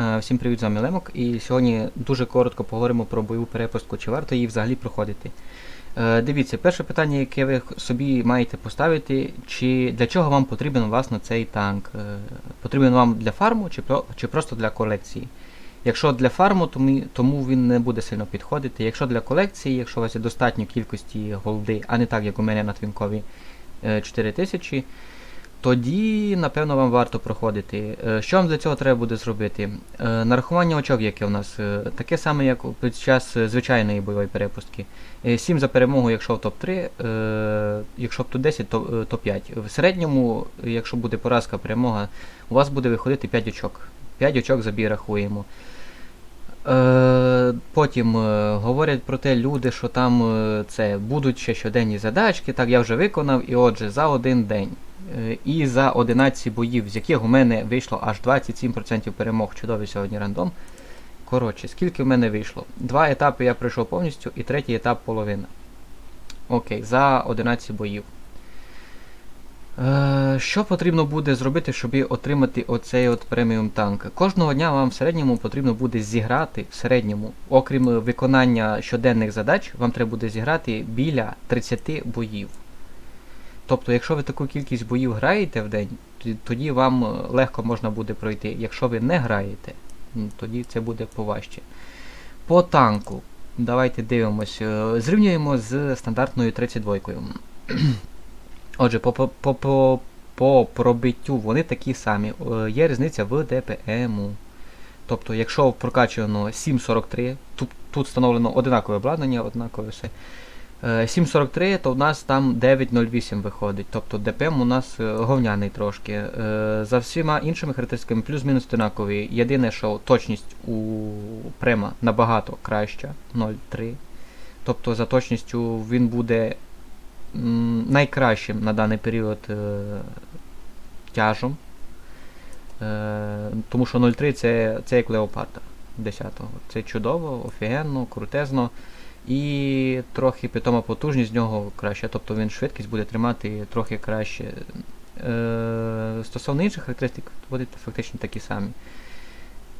Е, Всім привіт, з вами Лемок. І сьогодні дуже коротко поговоримо про бойову перепустку, чи варто її взагалі проходити. Е, Дивіться, перше питання, яке ви собі маєте поставити, чи для чого вам потрібен власне цей танк? Е, Потрібен вам для фарму чи, просто для колекції? Якщо для фарму, тому, він не буде сильно підходити. Якщо для колекції, якщо у вас є достатньо кількості голди, а не так, як у мене на твінкові е, 4000, тоді, напевно, вам варто проходити. Е, Що вам для цього треба буде зробити? Е, Нарахування очок, яке у нас, е, таке саме, як під час звичайної бойової перепустки. 7 за перемогу, якщо в топ-3, е, якщо в топ-10, то е, топ-5. В середньому, якщо буде поразка, перемога, у вас буде виходити 5 очок. 5 очок за бій рахуємо. Потім говорять про те люди, що там це будуть ще щоденні задачки. Так, я вже виконав, і отже, за один день. Е, і за 11 боїв, з яких у мене вийшло аж 27% перемог. Чудовий сьогодні рандом. Коротше, скільки в мене вийшло? Два етапи я пройшов повністю, і третій етап половина. Окей, за 11 боїв. Е, що потрібно буде зробити, щоб отримати оцей от преміум танк? Кожного дня вам в середньому потрібно буде зіграти в середньому, окрім е, виконання щоденних задач, вам треба буде зіграти біля 30 боїв. Тобто, якщо ви таку кількість боїв граєте в день, тоді вам е, легко можна буде пройти. Якщо ви не граєте, тоді це буде поважче. По танку. Давайте дивимось. е, Зрівнюємо з стандартною 32-кою. Отже, по, по, по, по, по пробиттю вони такі самі. Е, Є різниця в ДПМу. Тобто, якщо прокачано 7.43, тут, тут встановлено одинакове обладнання, однакове все. Е, 7.43, то в нас там 9.08 виходить. Тобто ДПМ у нас е, говняний трошки. Е, За всіма іншими характеристиками плюс-мінус одинакові. Єдине, що точність у према набагато краща 0.3. Тобто за точністю він буде найкращим на даний період е, тяжом. Е, тому що 0.3 це, це як леопарда 10-го. Це чудово, офігенно, крутезно. І трохи питома потужність з нього краща, тобто він швидкість буде тримати трохи краще. Е, стосовно інших характеристик, будуть фактично такі самі.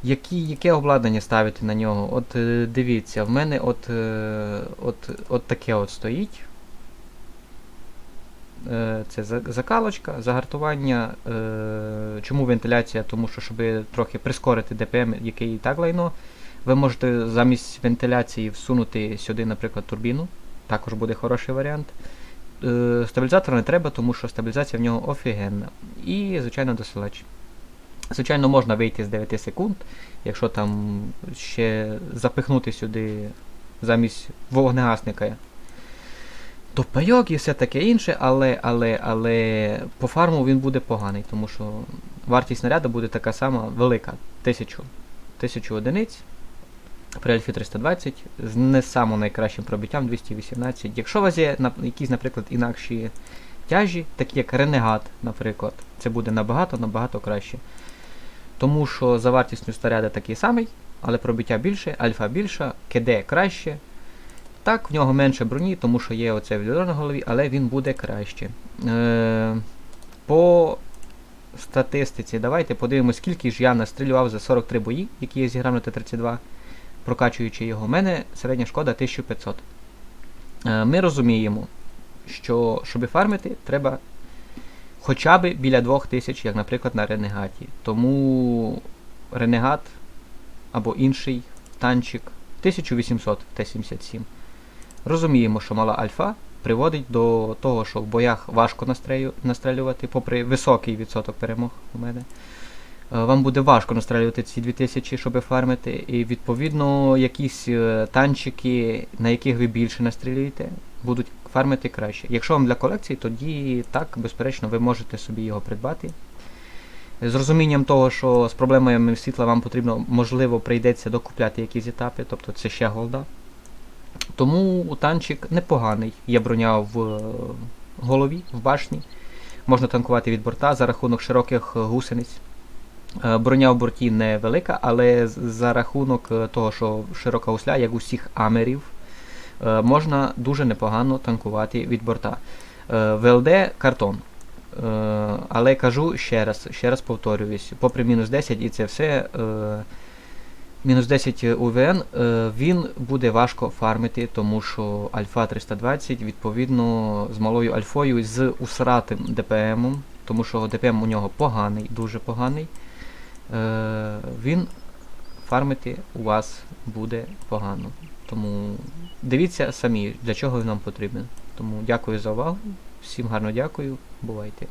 Які, яке обладнання ставити на нього? От е, дивіться, в мене от, е, от, от таке от стоїть. Це закалочка, загартування. Чому вентиляція? Тому що, щоб трохи прискорити ДПМ, який і так лайно, ви можете замість вентиляції всунути сюди, наприклад, турбіну. Також буде хороший варіант. Е, Стабілізатора не треба, тому що стабілізація в нього офігенна. І, звичайно, досилач. Звичайно, можна вийти з 9 секунд, якщо там ще запихнути сюди замість вогнегасника топайок і все таке інше, але, але, але по фарму він буде поганий, тому що вартість снаряду буде така сама велика. 1000, 1000 одиниць при Альфі 320 з не самим найкращим пробиттям 218. Якщо у вас є якісь, наприклад, інакші тяжі, такі як Ренегат, наприклад, це буде набагато-набагато краще. Тому що за вартістю снаряда такий самий, але пробиття більше, альфа більша, КД краще. Так, в нього менше броні, тому що є оце відро на голові, але він буде краще. Е, по статистиці, давайте подивимось, скільки ж я настрілював за 43 бої, які я зіграв на Т-32, прокачуючи його. У мене середня шкода 1500. Е, ми розуміємо, що щоб фармити, треба хоча б біля 2000, як, наприклад, на Ренегаті. Тому Ренегат або інший танчик 1800 Т-77. Розуміємо, що мала альфа приводить до того, що в боях важко настрелювати, попри високий відсоток перемог у мене. Е, Вам буде важко настрелювати ці 2000, щоб фармити, і відповідно якісь е, танчики, на яких ви більше настрілюєте, будуть фармити краще. Якщо вам для колекції, тоді так, безперечно, ви можете собі його придбати. З розумінням того, що з проблемами світла вам потрібно, можливо, прийдеться докупляти якісь етапи, тобто це ще голда. Тому танчик непоганий. Є броня в е, голові, в башні. Можна танкувати від борта за рахунок широких гусениць. Е, Броня в борті невелика, але за рахунок е, того, що широка гусля, як у всіх амерів, е, можна дуже непогано танкувати від борта. ВЛД картон. Але кажу ще раз, ще раз повторююсь, попри мінус 10 і це все, мінус 10 УВН, він буде важко фармити, тому що альфа 320 відповідно з малою альфою з усратим ДПМом, тому що ДПМ у нього поганий, дуже поганий. Е, Він фармити у вас буде погано. Тому дивіться самі, для чого він нам потрібен. Тому дякую за увагу. Всім гарно дякую. Бувайте.